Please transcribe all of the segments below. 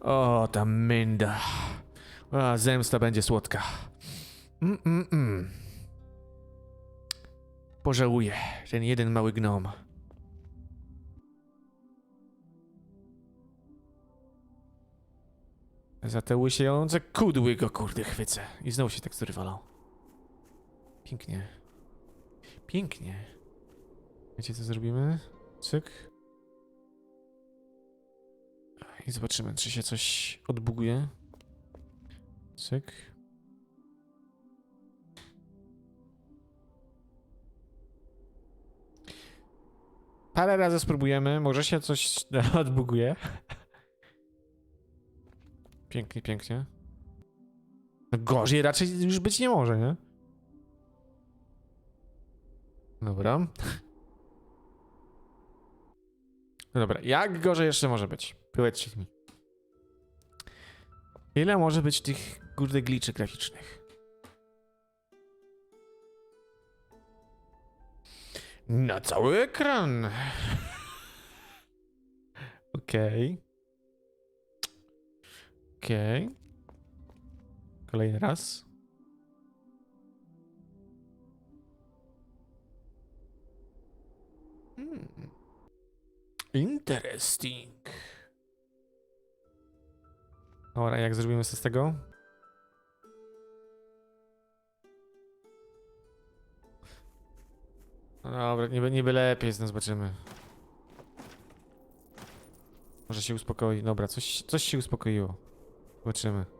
O, ta mynda. A, zemsta będzie słodka. Mm, mm, mm. Pożałuję, ten jeden mały gnom. Za te łysiejące kudły go kurde chwycę. I znowu się tekstury walą. Pięknie. Pięknie. Wiecie co zrobimy? Cyk. I zobaczymy, czy się coś odbuguje. Cyk. Parę razy spróbujemy, może się coś odbuguje. Pięknie, pięknie. Gorzej raczej już być nie może, nie? Dobra. Dobra, jak gorzej jeszcze może być? Powiedzcie mi. Ile może być tych kurde gliczy graficznych? Na cały ekran. Okej. Okej. Kolejny raz. Hmm. Interesting. Dobra, jak zrobimy coś z tego? No dobra, niby, niby lepiej, no zobaczymy. Może się uspokoi. Dobra, coś, coś się uspokoiło. Zobaczymy.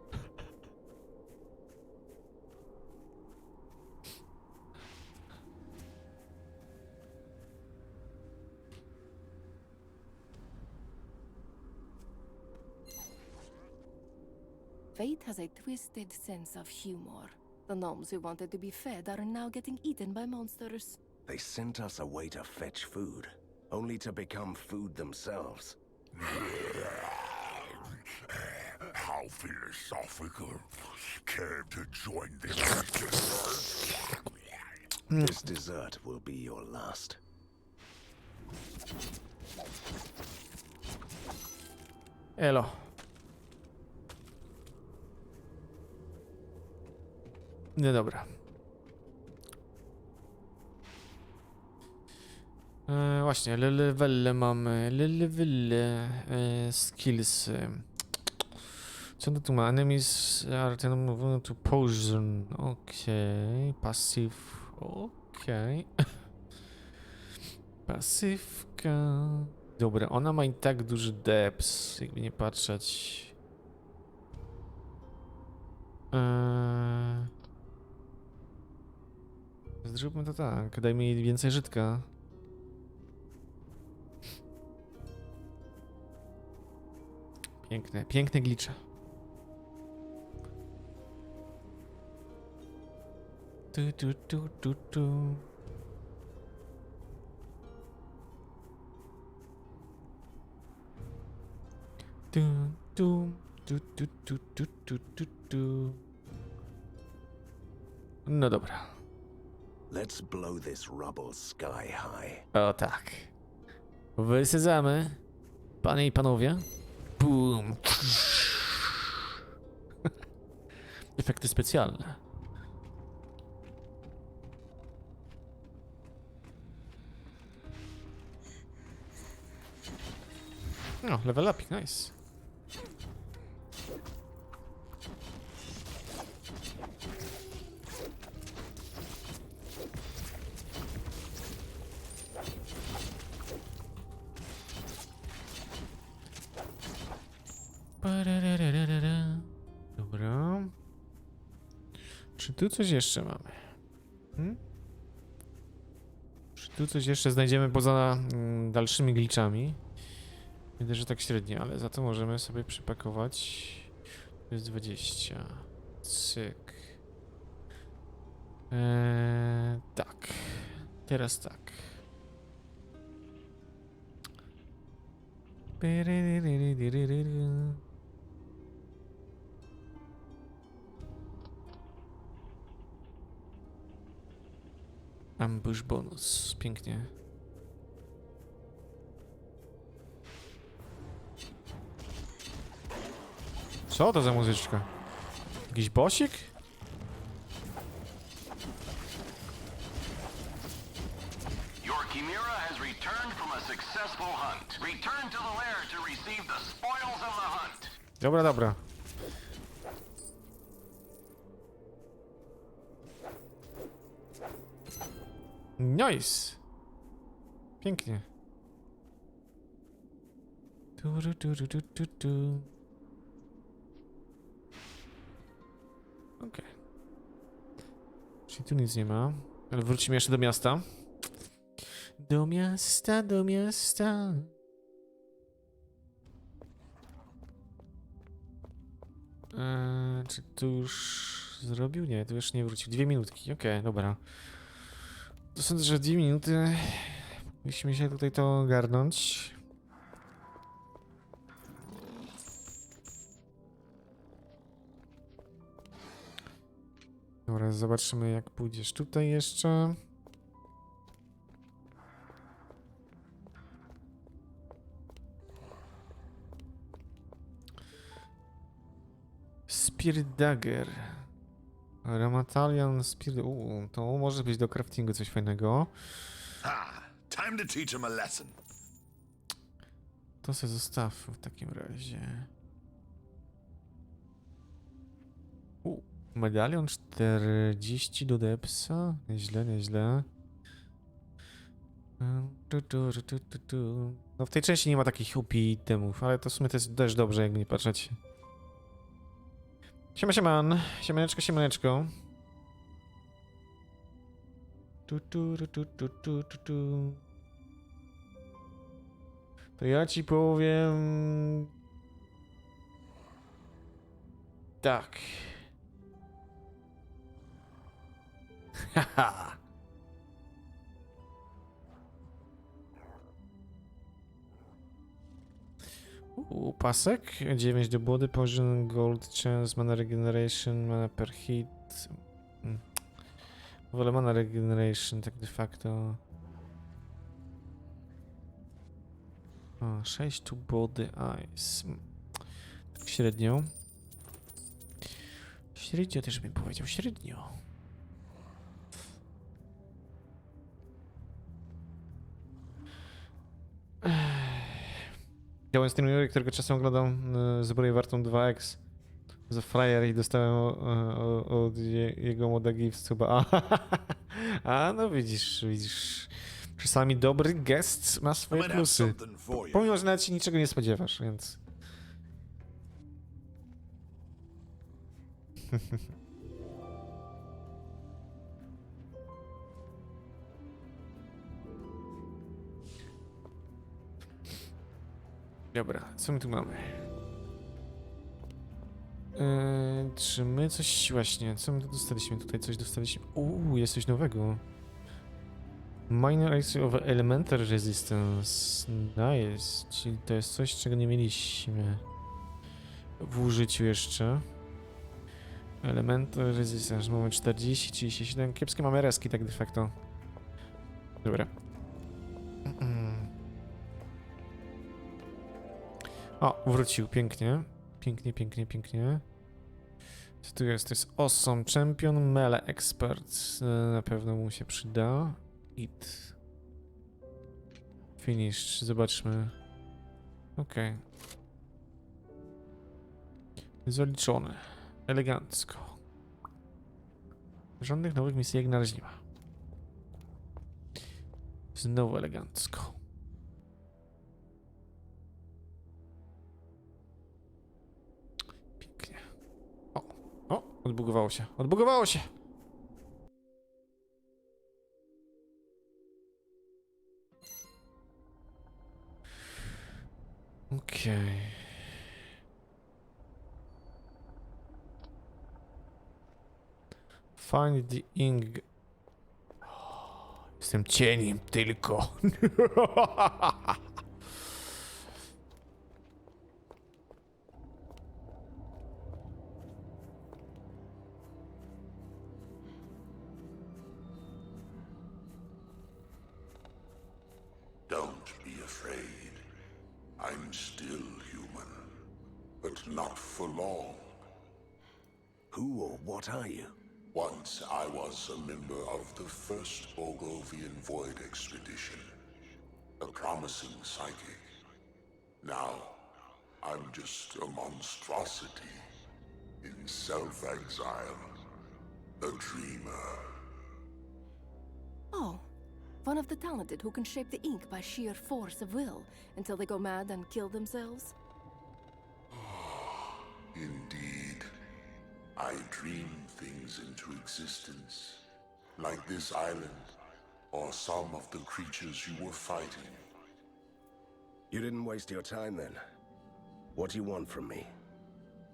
Fate has a twisted sense of humor. The gnomes who wanted to be fed are now getting eaten by monsters. They sent us away to fetch food, only to become food themselves. How philosophical. Care to join this dessert? This dessert will be your last. Elo. No dobra. E, właśnie, le- levele mamy, le- levele, e, skills. Co to tu ma? Enemies are turn to poison. Okej, passive. Okej. Pasywka. Dobra, ona ma i tak duży deps, jakby nie patrzeć. Eee... Zróbmy to tak, daj mi więcej żytka. Piękne, piękne glicze. Tu, tu, tu, tu, tu. Tu, tu, tu, tu, tu, tu, tu, tu. No dobra. Let's blow this rubble sky high. O tak. Wysadzamy. Panie i panowie. Boom. Efekty specjalne. No, level up, nice. Dobra. Czy tu coś jeszcze mamy? Hmm? Czy tu coś jeszcze znajdziemy poza mm, dalszymi glitchami? Widzę, że tak średnio, ale za to możemy sobie przypakować. To jest 20. Cyk. Eee, tak. Teraz tak. Pyryryryryryryry. Ambush bonus. Pięknie. Co to za muzyczka? Jakiś bosik? Your Chimera has returned from a successful hunt. Return to the lair to receive the spoils of the hunt. Dobra, dobra. Nice. Pięknie. Tu, tu, tu, tu, tu, tu. Okej. Czyli tu nic nie ma. Ale wrócimy jeszcze do miasta. Do miasta, do miasta. Eee, czy tu już zrobił? Nie, tu już nie wrócił. Dwie minutki, okej, dobra. Sądzę, że dwie minuty musimy się tutaj to ogarnąć. Dobra, zobaczymy jak pójdziesz tutaj jeszcze. Spirit Dagger. Ramatalian Spirit... Uuu, to może być do craftingu coś fajnego. Ah, time to teach him a lesson. To sobie zostaw w takim razie. U, medalion 40 do depsa. Nieźle, nieźle. No w tej części nie ma takich upi itemów, ale to w sumie to jest też dobrze, jakby nie patrzeć. Siema, sieman. Siemaneczko, siemaneczko. Tu, tu, tu, tu, tu, tu, tu. To ja ci powiem. Tak. Haha. Uuu, pasek. 9 do body, poison, gold, chance, mana regeneration, mana per hit. Mm. Wolę mana regeneration, tak de facto. O, 6 to body. Tak średnio. Średnio też bym powiedział, średnio. Chciałem streamuję, którego czasem oglądam y, zbroję wartą 2x za Flyer i dostałem od je, jego moda gift chyba. A, a no widzisz, widzisz. Czasami dobry gest ma swoje plusy. Pomimo, że nawet się niczego nie spodziewasz, więc. Dobra, co my tu mamy? Eee, czy my coś właśnie, co my tu dostaliśmy? Tutaj coś dostaliśmy. Uuu, jest coś nowego. Minor of Elemental Resistance. Nice. Czyli to jest coś, czego nie mieliśmy w użyciu jeszcze. Elemental Resistance. Mamy 40, 37. Kiepskie mamy reski tak de facto. Dobra. Mm. O, wrócił. Pięknie. Pięknie, pięknie, pięknie. Co tu jest? To jest Awesome Champion Mele Expert. Na pewno mu się przyda. It. Finish. Zobaczmy. Okej. Zaliczone. Elegancko. Żadnych nowych misji jak na razie nie ma. Znowu elegancko. Odbugowało się. Odbugowało się! Okej. Find the ink. Jestem cieniem tylko. I'm just a monstrosity in self exile, a dreamer. Oh, one of the talented who can shape the ink by sheer force of will until they go mad and kill themselves? Indeed, I dream things into existence, like this island, or some of the creatures you were fighting. You didn't waste your time then. What do you want from me?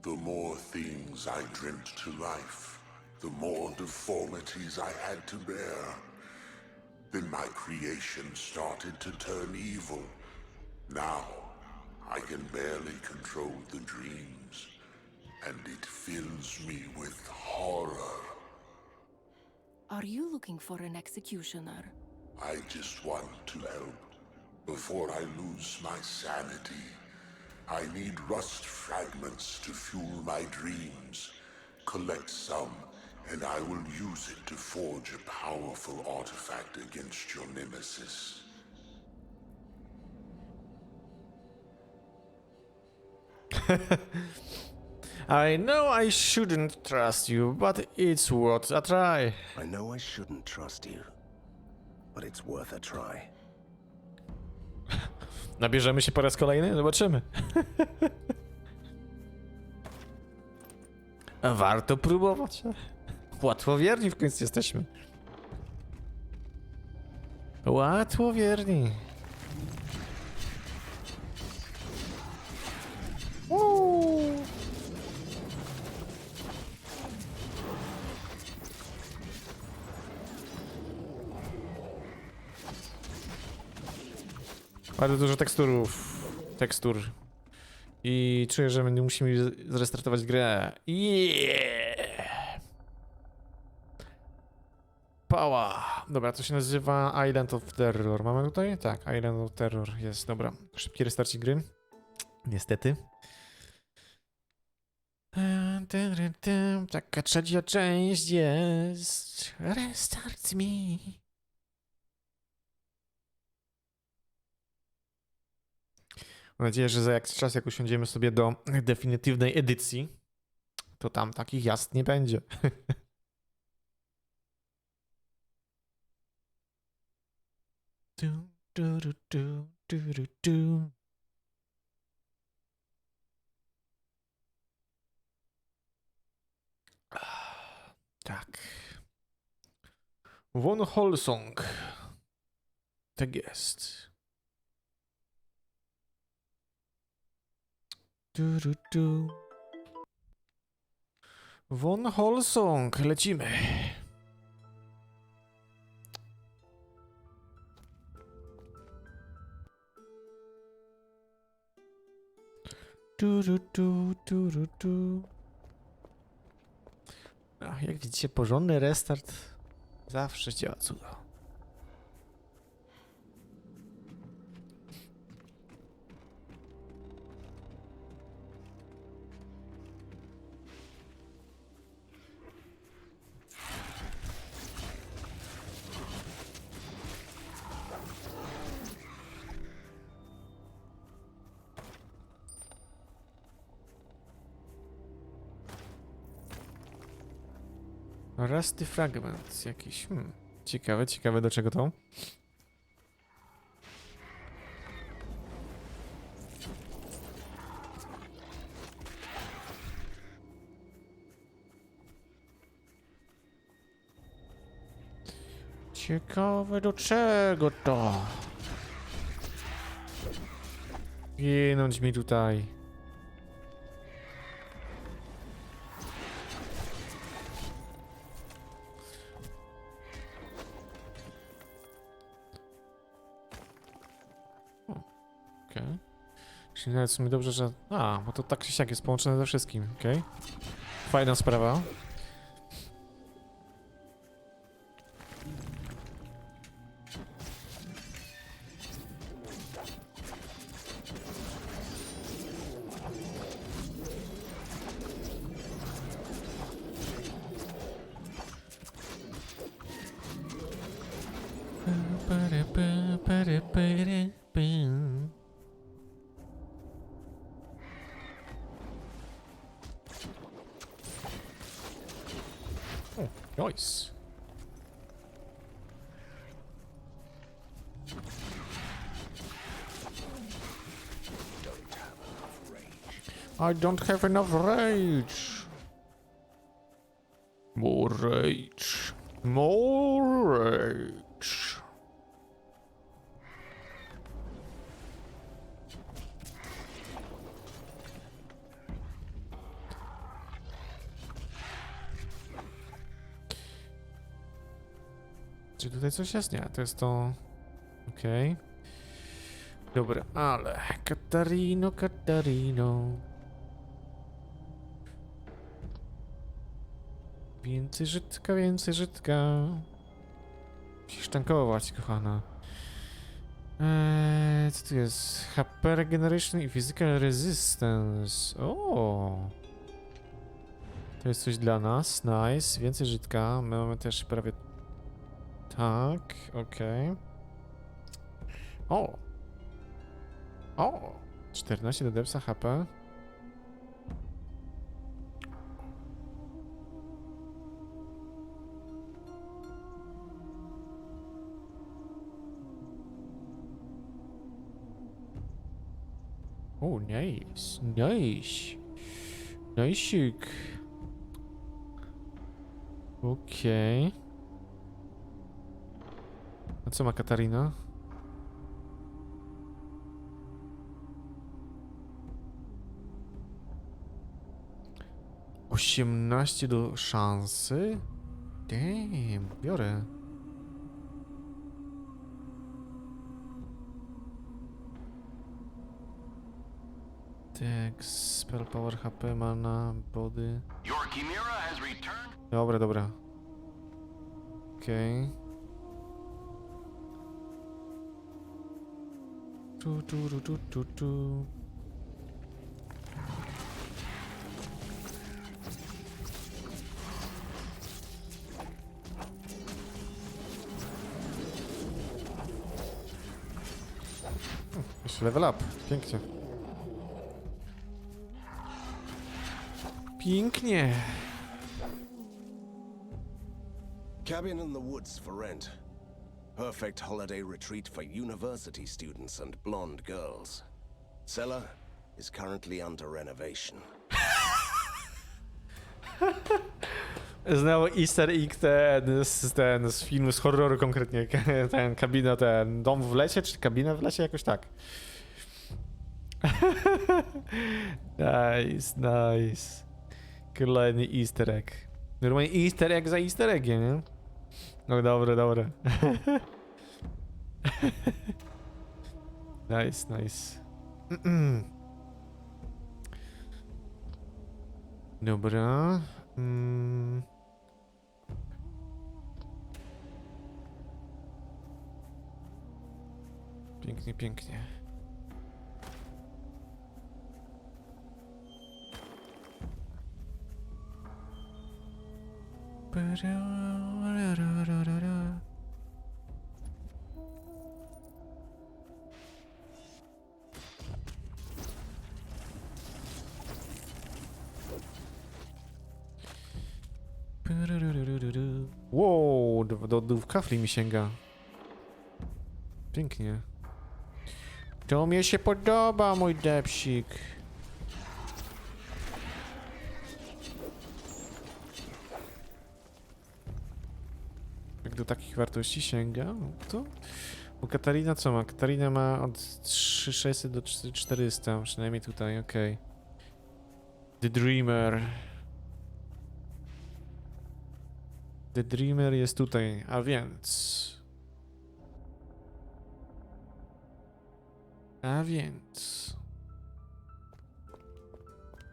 The more things I dreamt to life, the more deformities I had to bear. Then my creation started to turn evil. Now, I can barely control the dreams, and it fills me with horror. Are you looking for an executioner? I just want to help before I lose my sanity. I need rust fragments to fuel my dreams. Collect some, and I will use it to forge a powerful artifact against your nemesis. I know I shouldn't trust you, but it's worth a try. I know I shouldn't trust you, but it's worth a try. Nabierzemy się po raz kolejny? Zobaczymy. Warto próbować. Łatwowierni w końcu jesteśmy. Łatwowierni. Bardzo dużo teksturów. Tekstur. I czuję, że my musimy zrestartować grę. Yeah! Pała. Dobra, to się nazywa Island of Terror. Mamy tutaj? Tak, Island of Terror jest, dobra. Szybki restarcik gry. Niestety. Taka trzecia część jest. Restart me. Mam nadzieję, że za jakiś czas, jak usiądziemy sobie do definitywnej edycji, to tam takich jazd nie będzie. Tu, tu, tu. Ah, Tak. Von Holsong. Tak jest. Du, du, du. Von Holsong, lecimy. Du, du, du, du, du, du. Ach, jak widzicie, porządny restart zawsze działa cudo. Rusty Fragment jakiś. Hmm. Ciekawe, ciekawe do czego to. Ciekawe do czego to. Ginąć mi tutaj. Czyli nawet w sumie dobrze, że... A, bo to tak czy siak jest połączone ze wszystkim, okej. Fajna sprawa. I don't have enough rage. More rage. More rage. Czy tutaj coś jest? Nie, to jest to... Okej. Dobra, ale... Katarino, Katarino... Więcej żytka, więcej żytka. Musisz tankować, kochana. Eee, co tu jest? HP Regeneration i Physical Resistance. O. To jest coś dla nas. Nice. Więcej żytka. My mamy też prawie... Tak, okej. O. O. 14 do depsa HP. Oh, nice. Nice. Niceik. Okej. A co ma Katarina? Osiemnaście do szansy? Damn, biorę. Tak, spell power, HP, body. Chimera has returned. Dobra, dobra. Okej. Tu, tu, tu, tu, tu, tu. Jeszcze level up. Pięknie. Pięknie. Cabin in the woods for rent. Perfect holiday retreat for university students and blonde girls. Cellar is currently under renovation. Znowu easter egg ten z, ten z filmu z horroru konkretnie, ten kabina, ten dom w lesie, czy kabina w lesie, jakoś tak. nice, nice. Kolejny easter egg. Normalnie easter egg za easter eggiem, nie? No dobre, dobre. nice, nice. Dobra. Mm. Pięknie, pięknie. Wow, do, do, do kafli mi sięga. Pięknie. To mnie się podoba, mój depsik. Do takich wartości sięga, no to... Bo Katarina co ma? Katarina ma od 3600 do 400, przynajmniej tutaj, okej. The Dreamer. The Dreamer jest tutaj, a więc... A więc...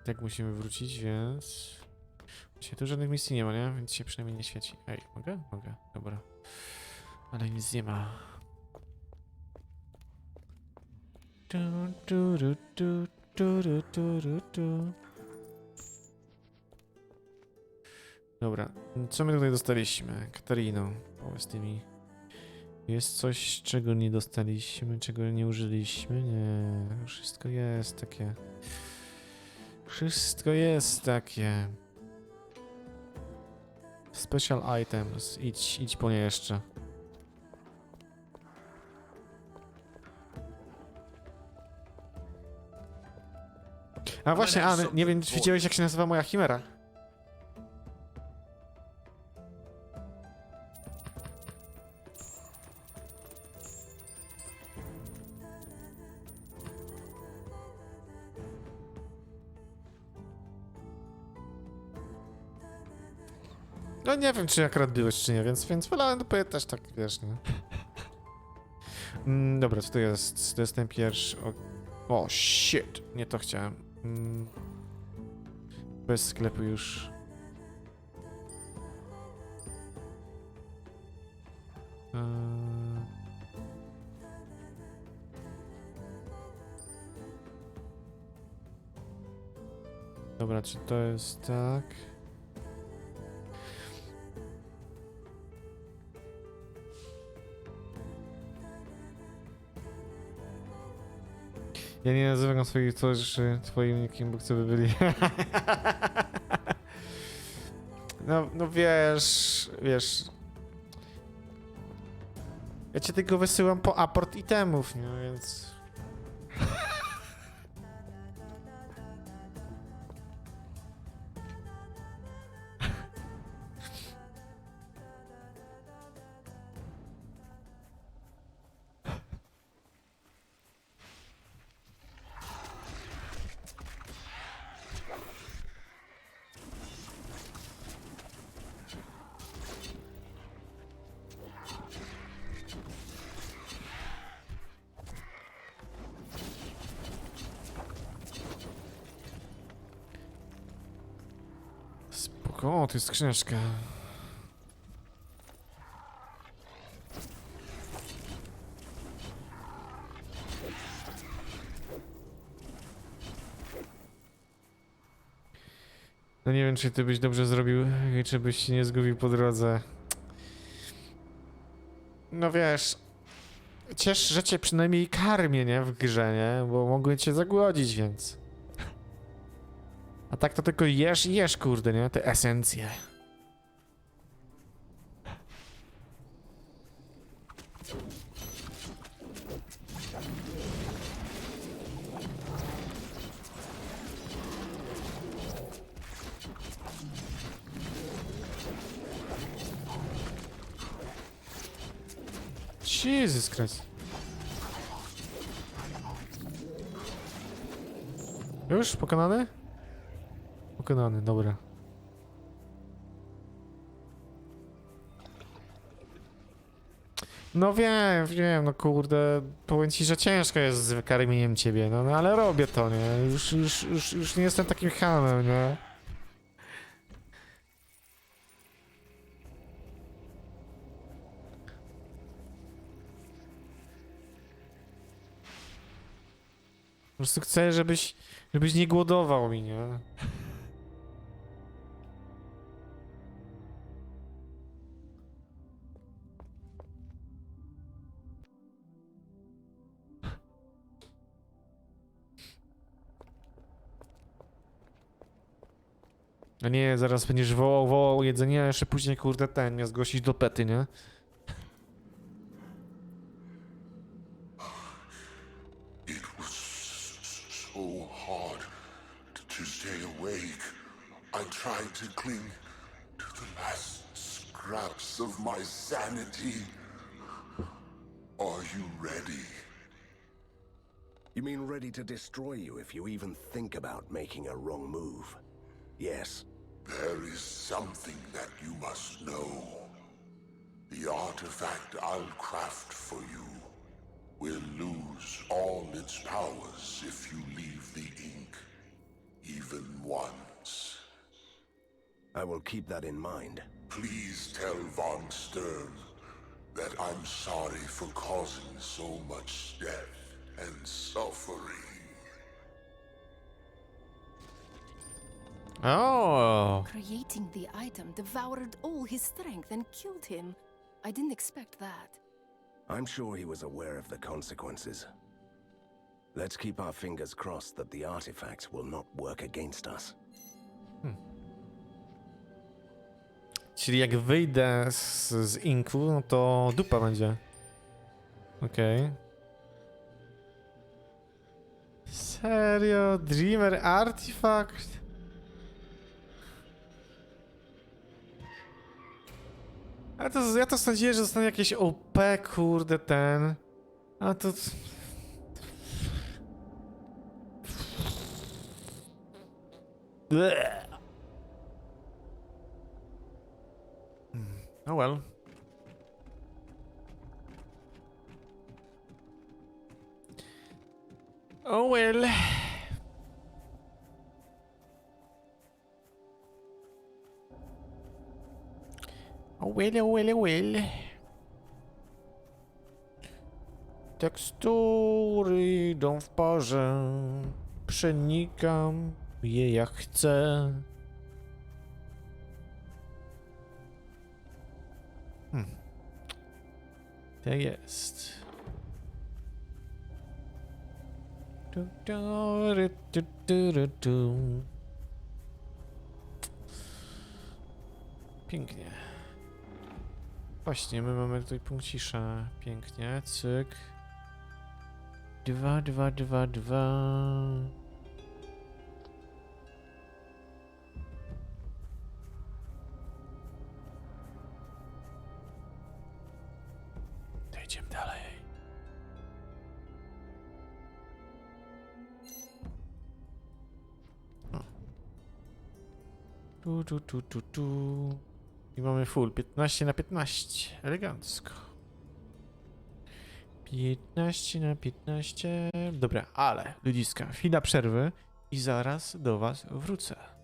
Tak musimy wrócić, więc... Dzisiaj tu żadnych misji nie ma, nie? Więc się przynajmniej nie świeci. Ej, mogę? Mogę, dobra. Ale nic nie ma. Tu, tu, tu, tu, ru, tu, ru, tu. Dobra, co my tutaj dostaliśmy? Katarino, powiedz ty mi. Jest coś, czego nie dostaliśmy, czego nie użyliśmy? Nie, wszystko jest takie. Wszystko jest takie. Special items. Idź, idź po nie jeszcze. A właśnie, a nie wiem, czy widziałeś jak się nazywa moja chimera? Nie wiem, czy akurat byłeś, czy nie, więc, więc wolałem dopytać, tak wiesz, nie? Mm, dobra, co to jest? To jest ten pierwszy... O, o shit! Nie to chciałem. Mm. Bez sklepu już. Eee. Dobra, czy to jest tak? Ja nie nazywam swoich towarzyszy twoim nikim, bo chcę, by byli. no, no wiesz, wiesz. Ja cię tylko wysyłam po aport itemów, nie, więc... Spoko, o, to jest skrzyneczka. No nie wiem, czy ty byś dobrze zrobił i czy byś się nie zgubił po drodze. No wiesz, ciesz, że cię przynajmniej karmię, nie, w grze, nie? Bo mogłem cię zagłodzić, więc... A tak to tylko jesz i jesz, kurde, nie? Te esencje. Jesus Christ. Już pokonany? Pokonany, dobra. No wiem, wiem, no kurde, powiem ci, że ciężko jest z wykarmieniem ciebie, no, no ale robię to, nie? Już, już, już, już nie jestem takim hamem, nie? Po prostu chcę, żebyś, żebyś nie głodował mi, nie? A nie, zaraz będziesz wołał, wołał jedzenie, a jeszcze później, kurde, ten, mnie zgłosić do pety, nie? It was so hard t- to stay awake. I tried to cling to the last scraps of my sanity. Are you ready? You mean ready to destroy you if you even think about making a wrong move? Yes. There is something that you must know. The artifact I'll craft for you will lose all its powers if you leave the ink, even once. I will keep that in mind. Please tell Von Stern that I'm sorry for causing so much death and suffering. O! Creating the item devoured all his strength and killed him. I didn't expect that. I'm sure he was aware of the consequences. Let's keep our fingers crossed that the artifact will not work against us. Hmm. Czyli jak wyjdę z, z inku, no to dupa będzie. Okej. Serio? Dreamer Artifact? A to, ja to sądziłem, że zostanie jakieś OP, kurde, ten. A to... Oh well. Oh well. Well, well, oh well. Tekstury idą w parze. Przenikam je jak chcę. Tak jest. Du, du, du, du. Pięknie. Właśnie, my mamy tutaj punkcisza. Pięknie, cyk. Dwa, dwa, dwa, dwa. Idziemy dalej. Tu, tu, tu, tu, tu. I mamy full 15 na 15. Elegancko. 15 na 15. Dobra, ale ludziska, chwila przerwy i zaraz do was wrócę.